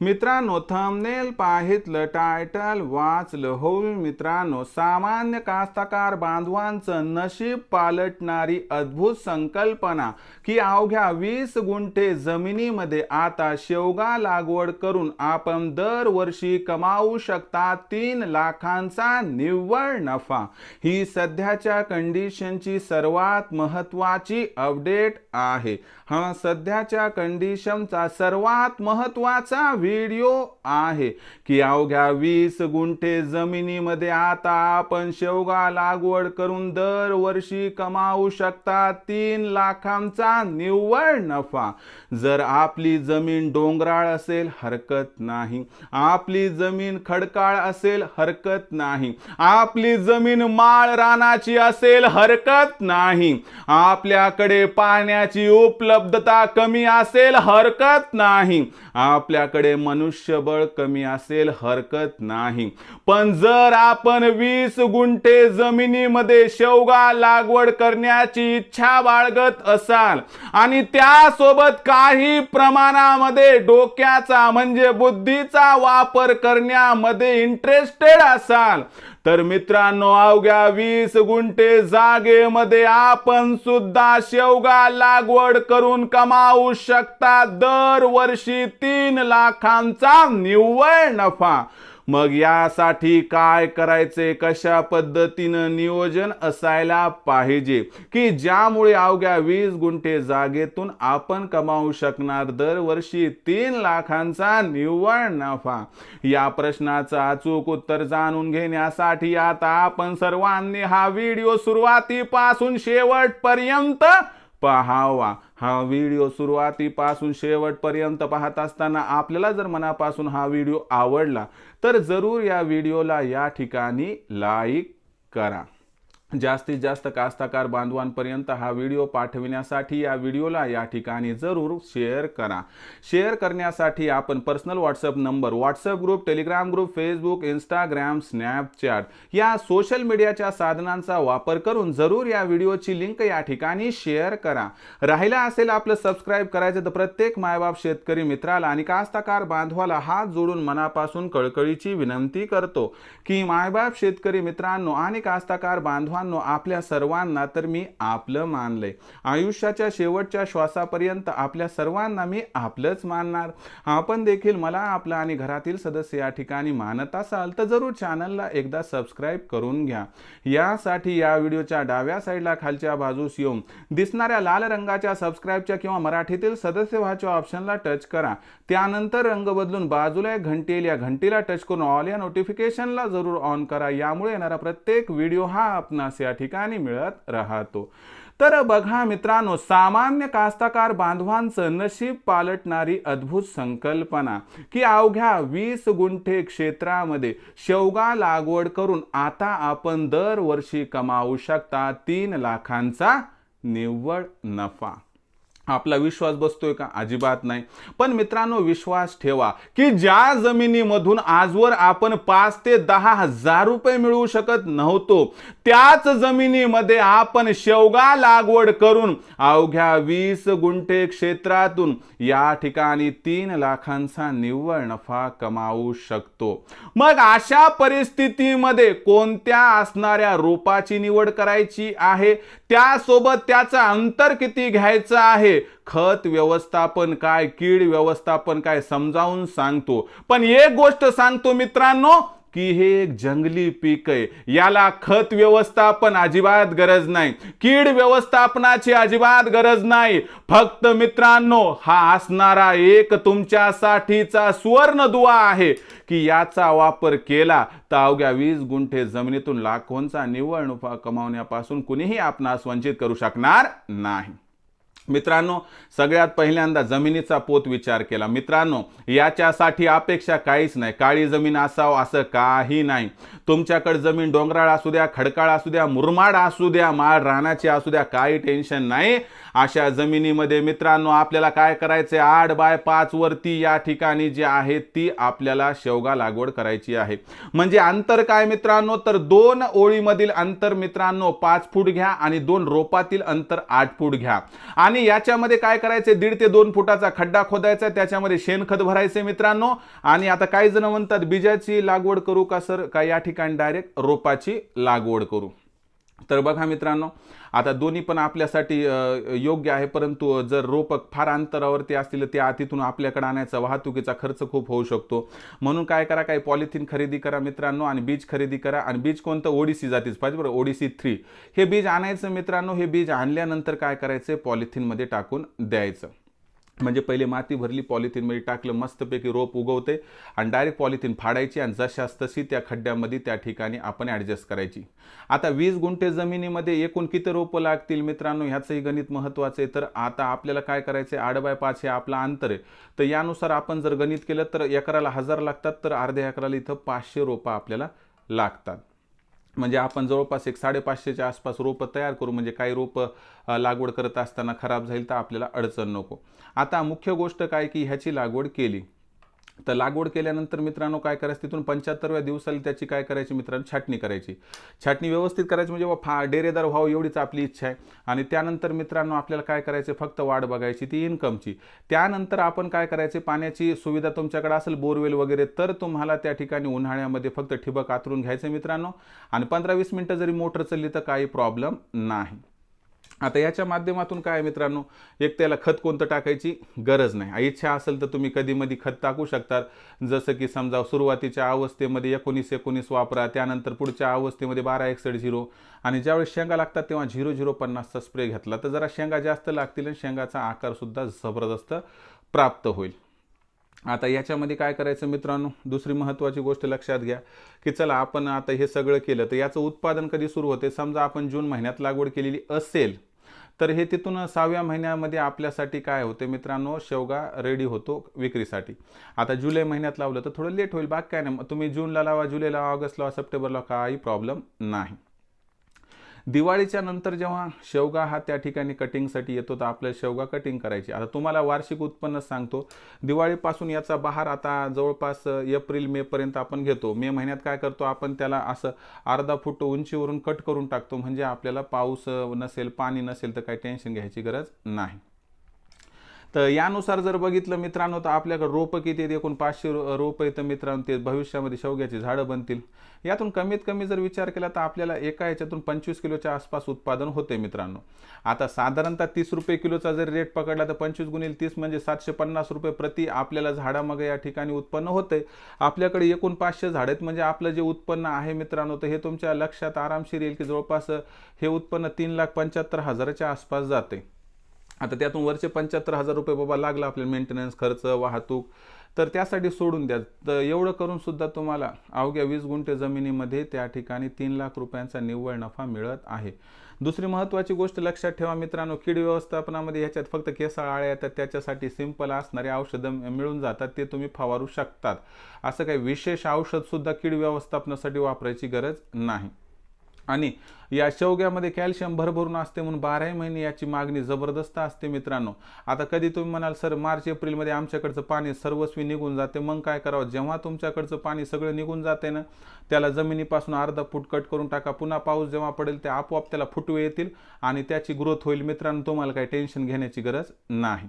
मित्रांनो thumbnail पाहितलं title वाचलं. हो मित्रांनो सामान्य कास्तकार बांधवांचं नशीब पालटणारी अद्भुत संकल्पना की अवघ्या वीस गुंठे जमिनीमध्ये आता शेवगा लागवड करून आपण दरवर्षी कमावू शकता तीन लाखांचा निव्वळ नफा. ही सध्याच्या कंडिशनची सर्वात महत्वाची अपडेट आहे. हा सध्याच्या कंडिशनचा सर्वात महत्त्वाचा व्हिडिओ आहे की अवघ्या वीस गुंठे जमिनीमध्ये आता आपण शेवगा लागवड करून दरवर्षी कमावू शकता तीन लाखांचा निव्वळ नफा. जर आपली जमीन डोंगराळ असेल हरकत नाही. आपली जमीन खडकाळ असेल हरकत नाही. आपली जमीन माळ रानाची असेल हरकत नाही. आपल्याकडे पाण्याची उपलब्धता कमी असेल हरकत नाही. आपल्याकडे मनुष्यबळ कमी असेल हरकत नाही. पण जर आपण वीस गुंठे जमिनीमध्ये शेवगा लागवड करण्याची इच्छा बाळगत असाल आणि त्यासोबत काही प्रमाणामध्ये डोक्याचा म्हणजे बुद्धीचा वापर करण्यामध्ये इंटरेस्टेड असाल तर मित्रांनो अवघ्या वीस गुंठे जागेमध्ये आपण सुद्धा शेवगा लागवड करून कमावू शकता. दरवर्षी तीन लाखांचा निव्वळ नफा. मग यासाठी काय करायचे? कशा पद्धतीनं नियोजन असायला पाहिजे? की ज्यामुळे अवघ्या वीस गुंठे जागेतून आपण कमावू शकणार दरवर्षी तीन लाखांचा निव्वळ नफा? या प्रश्नाचं अचूक उत्तर जाणून घेण्यासाठी आता आपण सर्वांनी हा व्हिडिओ सुरुवातीपासून शेवटपर्यंत पहावा हा व्हिडिओ सुरुवातीपासून शेवटपर्यंत पाहत असताना आपल्याला जर मनापासून हा व्हिडिओ आवडला तर जरूर या व्हिडिओला या ठिकाणी लाईक करा. जास्तीत जास्त कास्ताकार बांधवांपर्यंत हा व्हिडिओ पाठविण्यासाठी या व्हिडिओला या ठिकाणी जरूर शेअर करा. शेअर करण्यासाठी आपण personal WhatsApp number WhatsApp group Telegram group Facebook Instagram Snapchat या सोशल मीडियाच्या साधनांचा वापर करून जरूर या व्हिडिओची लिंक या ठिकाणी शेअर करा. राहिला असेल आपलं सबस्क्राईब करायचं तर प्रत्येक मायबाप शेतकरी मित्राला आणि कास्ताकार बांधवाला हात जोडून मनापासून कळकळीची विनंती करतो की मायबाप शेतकरी मित्रांनो आणि कास्ताकार बांधवांनो आपल्या सर्वांना तर मी आपलं मानलंय. आयुष्याच्या शेवटच्या श्वासापर्यंत आपल्या सर्वांना मी आपलंच मानणार. आपण देखील मला आपलं आणि घरातील सदस्य या ठिकाणी मानत असाल तर जरूर चॅनलला एकदा सबस्क्राईब करून घ्या. यासाठी या व्हिडिओच्या डाव्या साईडला खालच्या बाजूस येऊन दिसणाऱ्या लाल रंगाच्या सबस्क्राईबच्या किंवा मराठीतील सदस्य व्हाच्या ऑप्शनला टच करा. त्यानंतर रंग बदलून बाजूला एक घंटेल या घंटीला टच करून ऑल या नोटिफिकेशनला जरूर ऑन करा. यामुळे येणारा प्रत्येक व्हिडिओ हा आपण आपणास या ठिकाणी मिळत राहतो. तर बघा मित्रांनो सामान्य कास्तकार बांधवांचं नशीब पालटणारी अद्भुत संकल्पना की अवघ्या वीस गुंठे क्षेत्रामध्ये शेवगा लागवड करून आता आपण दरवर्षी कमावू शकता तीन लाखांचा निव्वळ नफा. आपला विश्वास बसतोय का? अजिबात नाही. पण मित्रांनो विश्वास ठेवा की ज्या जमिनीमधून आजवर आपण पाच ते दहा हजार रुपये मिळवू शकत नव्हतो त्याच जमिनीमध्ये आपण शेवगा लागवड करून अवघ्या वीस गुंठे क्षेत्रातून या ठिकाणी तीन लाखांचा निव्वळ नफा कमावू शकतो. मग अशा परिस्थितीमध्ये कोणत्या असणाऱ्या रोपाची निवड करायची आहे? त्यासोबत त्याचं अंतर किती घ्यायचं आहे? खत व्यवस्थापन काय कीड व्यवस्थापन काय समजावून सांगतो. पण एक गोष्ट सांगतो मित्रांनो की हे एक जंगली पीक आहे. याला खत व्यवस्थापन अजिबात गरज नाही. कीड व्यवस्थापनाची अजिबात गरज नाही. फक्त मित्रांनो हा असणारा एक तुमच्यासाठीचा सुवर्ण दुवा आहे की याचा वापर केला तर अवघ्या वीस गुंठे जमिनीतून लाखोंचा निव्वळ नफा कमावण्यापासून कुणीही आपणास वंचित करू शकणार नाही. मित्रांनो सगळ्यात पहिल्यांदा जमिनीचा पोत विचार केला. मित्रांनो याच्यासाठी अपेक्षा काहीच नाही. काळी जमीन असावं असं काही नाही. तुमच्याकडे जमीन डोंगराळ असू द्या खडकाळ असू द्या मुरमाड असू द्या माळ रानाची असू द्या काही टेन्शन नाही. अशा जमिनीमध्ये मित्रांनो आपल्याला काय करायचे आठ बाय पाच वरती या ठिकाणी जी आहे ती आपल्याला शेवगा लागवड करायची आहे. म्हणजे अंतर काय मित्रांनो? तर दोन ओळीमधील अंतर मित्रांनो पाच फूट घ्या आणि दोन रोपातील अंतर आठ फूट घ्या. आणि याच्यामध्ये काय करायचे दीड ते दोन फुटाचा खड्डा खोदायचा त्याच्यामध्ये शेणखत भरायचे मित्रांनो. आणि आता काही जण म्हणतात बीजाची लागवड करू का सर? का या ठिकाणी डायरेक्ट रोपाची लागवड करू. तर बघा मित्रांनो आता दोन्ही पण आपल्यासाठी योग्य आहे परंतु जर रोपक फार अंतरावरती असतील त्या तिथून आपल्याकडे आणायचा वाहतुकीचा खर्च खूप होऊ शकतो. म्हणून काय करा काही पॉलिथिन खरेदी करा मित्रांनो आणि बीज खरेदी करा आणि बीज कोणतं? ओडिसी जातीच पाहिजे बरं ओडिसी थ्री. हे बीज आणायचं मित्रांनो हे बीज आणल्यानंतर काय करायचं? पॉलिथिनमध्ये टाकून द्यायचं. म्हणजे पहिले माती भरली पॉलिथिनमध्ये टाकलं मस्तपैकी रोप उगवते आणि डायरेक्ट पॉलिथिन फाडायची आणि जशास तशी त्या खड्ड्यामध्ये त्या ठिकाणी आपण ॲडजस्ट करायची. आता वीस गुंठे जमिनीमध्ये एकूण किती रोपं लागतील मित्रांनो? ह्याचंही गणित महत्त्वाचं आहे. तर आता आपल्याला काय करायचं आहे आठ बाय पाच हे आपला अंतर आहे. तर यानुसार आपण जर गणित केलं तर एकराला हजार लागतात तर अर्ध्या एकराला इथं पाचशे रोपं आपल्याला लागतात. म्हणजे आपण जवळपास एक साडेपाचशेच्या आसपास रोपं तयार करू म्हणजे काही रोपं लागवड करत असताना खराब जाईल तर आपल्याला अडचण नको. आता मुख्य गोष्ट काय की ह्याची लागवड केली. तर लागवड केल्यानंतर मित्रांनो काय करायचं? तिथून पंच्याहत्तरव्या दिवसाला त्याची काय करायची मित्रांनो? छाटणी करायची. छाटणी व्यवस्थित करायची म्हणजे फा डेरेदार व्हावं एवढीच आपली इच्छा आहे. आणि त्यानंतर मित्रांनो आपल्याला काय करायचे? फक्त वाढ बघायची ती इन्कमची. त्यानंतर आपण काय करायचे? पाण्याची सुविधा तुमच्याकडे असेल बोरवेल वगैरे तर तुम्हाला त्या ठिकाणी उन्हाळ्यामध्ये फक्त ठिबक आतरून घ्यायचं मित्रांनो. आणि पंधरा वीस मिनटं जरी मोटर चालली तर काही प्रॉब्लेम नाही. आता याच्या माध्यमातून काय मित्रांनो? एक त्याला खत कोणतं टाकायची गरज नाही. इच्छा असेल तर तुम्ही कधी मधी खत टाकू शकतात. जसं की समजा सुरुवातीच्या अवस्थेमध्ये एकोणीस एकोणीस वापरा त्यानंतर पुढच्या अवस्थेमध्ये बारा एकसठ झिरो. आणि ज्यावेळेस शेंगा लागतात तेव्हा झिरो झिरो पन्नासचा स्प्रे घेतला. तर जरा शेंगा जास्त लागतील आणि शेंगाचा आकारसुद्धा जबरदस्त प्राप्त होईल. आता याच्यामध्ये काय करायचं मित्रांनो? दुसरी महत्त्वाची गोष्ट लक्षात घ्या की चला आपण आता हे सगळं केलं तर याचं उत्पादन कधी सुरू होते? समजा आपण जून महिन्यात लागवड केलेली असेल तर हे तिथून सहाव्या महिन्यामध्ये आपल्यासाठी काय होते मित्रांनो? शेवगा रेडी होतो विक्रीसाठी. आता जुलै महिन्यात लावलं तर थोडं लेट होईल बाकी काय नाही. तुम्ही जूनला लावा जुलैला ऑगस्टला सप्टेंबरला काही प्रॉब्लेम नाही. दिवाळीच्या नंतर जेव्हा शेवगा हा त्या ठिकाणी कटिंगसाठी येतो तर आपल्याला शेवगा कटिंग करायची. आता तुम्हाला वार्षिक उत्पन्न सांगतो. दिवाळीपासून याचा बहार आता जवळपास एप्रिल मेपर्यंत आपण घेतो. मे महिन्यात काय करतो आपण त्याला असं अर्धा फूट उंचीवरून कट करून टाकतो. म्हणजे आपल्याला पाऊस नसेल पाणी नसेल तर काही टेन्शन घ्यायची गरज नाही. तर यानुसार जर बघितलं मित्रांनो तर आपल्याकडे रोपं किती आहेत? एकूण पाचशे रोपं येतं मित्रांनो ते भविष्यामध्ये शेवग्याची झाडं बनतील. यातून कमीत कमी जर विचार केला तर आपल्याला एका याच्यातून पंचवीस किलोच्या आसपास उत्पादन होते मित्रांनो. आता साधारणतः तीस रुपये किलोचा जर रेट पकडला तर पंचवीस गुणिले तीस म्हणजे सातशे पन्नास रुपये प्रति आपल्याला झाडामागे या ठिकाणी उत्पन्न होते आपल्याकडे एकूण पाचशे झाड आहेत म्हणजे आपलं जे उत्पन्न आहे मित्रांनो तर हे तुमच्या लक्षात आरामशीर येईल की जवळपास हे उत्पन्न तीन लाख पंच्याहत्तर हजाराच्या आसपास जाते आता त्यातून वरचे पंच्याहत्तर हजार रुपये बाबा लागला आपल्याला मेंटेनन्स खर्च वाहतूक. तर त्यासाठी सोडून द्या. तर एवढं करून सुद्धा तुम्हाला अवघ्या वीस गुंठे जमिनीमध्ये त्या ठिकाणी तीन लाख रुपयांचा निव्वळ नफा मिळत आहे. दुसरी महत्त्वाची गोष्ट लक्षात ठेवा मित्रांनो कीड व्यवस्थापनामध्ये ह्याच्यात फक्त केसाळ आळ्या येतात त्याच्यासाठी सिंपल असणारे औषधं मिळून जातात ते तुम्ही फवारू शकतात. असं काही विशेष औषधसुद्धा कीड व्यवस्थापनासाठी वापरायची गरज नाही. आणि या शेवग्यामध्ये कॅल्शियम भरभरून असते म्हणून बाराही महिने याची मागणी जबरदस्त असते मित्रांनो. आता कधी तुम्ही म्हणाल सर मार्च एप्रिलमध्ये आमच्याकडचं पाणी सर्वस्वी निघून जाते मग काय करावं? जेव्हा तुमच्याकडचं पाणी सगळं निघून जाते ना त्याला जमिनीपासून अर्धा फूट कट करून टाका. पुन्हा पाऊस जेव्हा पडेल ते आपोआप त्याला फुटवे येतील आणि त्याची ग्रोथ होईल. मित्रांनो तुम्हाला काही टेन्शन घेण्याची गरज नाही.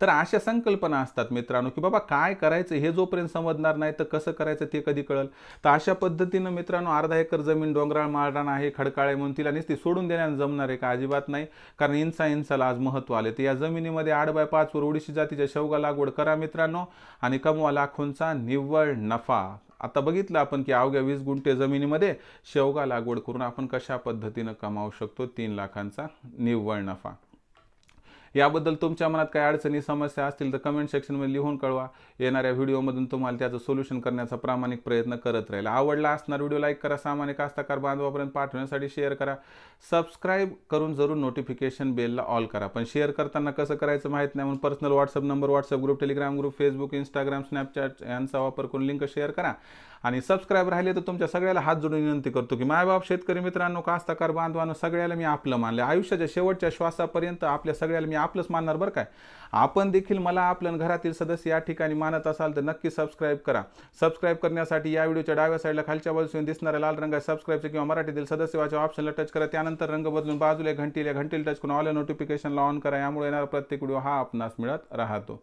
तर अशा संकल्पना असतात मित्रांनो की बाबा काय करायचं हे जोपर्यंत समजणार नाही तर कसं करायचं ते कधी कळल? तर अशा पद्धतीनं मित्रांनो अर्धा एकर जमीन डोंगराळ माळरान आहे खडकाळे म्हणून तिला ती सोडून देण्यानं जमणार आहे का अजिबात नाही. कारण इंसा इंसाला आज महत्त्व आले. तर या जमिनीमध्ये आठ बाय पाचवर ओडिशी जातीच्या शेवगा लागवड करा मित्रांनो आणि कमवा लाखोंचा निव्वळ नफा. आता बघितलं आपण की अवघ्या वीस गुंठे जमिनीमध्ये शेवगा लागवड करून आपण कशा पद्धतीनं कमावू शकतो? तीन लाखांचा निव्वळ नफा. याबद्दल तुमच्या मनात काही अडचणी समस्या असतील तर कमेंट सेक्शनमध्ये लिहून कळवा. येणाऱ्या व्हिडिओमधून तुम्हाला त्याचं सोल्युशन करण्याचा प्रामाणिक प्रयत्न करत राहील. आवडला असणार व्हिडिओ लाईक करा. सामान्य कास्ताकार बांधवापर्यंत पाठवण्यासाठी शेअर करा. सबस्क्राईब करून जरूर नोटिफिकेशन बेलला ऑल करा. पण शेअर करताना कसं करायचं माहीत नाही म्हणून personal WhatsApp number WhatsApp group Telegram group Facebook Instagram Snapchat यांचा वापर करून लिंक शेअर करा. आणि सबस्क्राईब राहिले तर तुमच्या सगळ्याला हात जोडून विनंती करतो की मायबाप शेतकरी मित्रांनो कास्तकार बांधवांनो सगळ्याला मी आपलं मानलं. आयुष्याच्या शेवटच्या श्वासापर्यंत आपल्या सगळ्याला मी आपलंच मानणार बरं काय? आपण देखील मला आपल्या घरातील सदस्य या ठिकाणी मानत असाल तर नक्की सबस्क्राईब करा. सबस्क्राईब करण्यासाठी या व्हिडिओच्या डाव्या साईडला खालच्या बाजूने दिसणाऱ्या लाल रंगा सबस्क्राईबचे किंवा मराठीतील सदस्यवाच्या ऑप्शनला टच करा. त्यानंतर रंग बदलून बाजूला घंटीला घंटीला टच करून ऑल नोटिफिकेशनला ऑन करा. यामुळे येणारा प्रत्येक व्हिडिओ हा आपणास मिळत राहतो.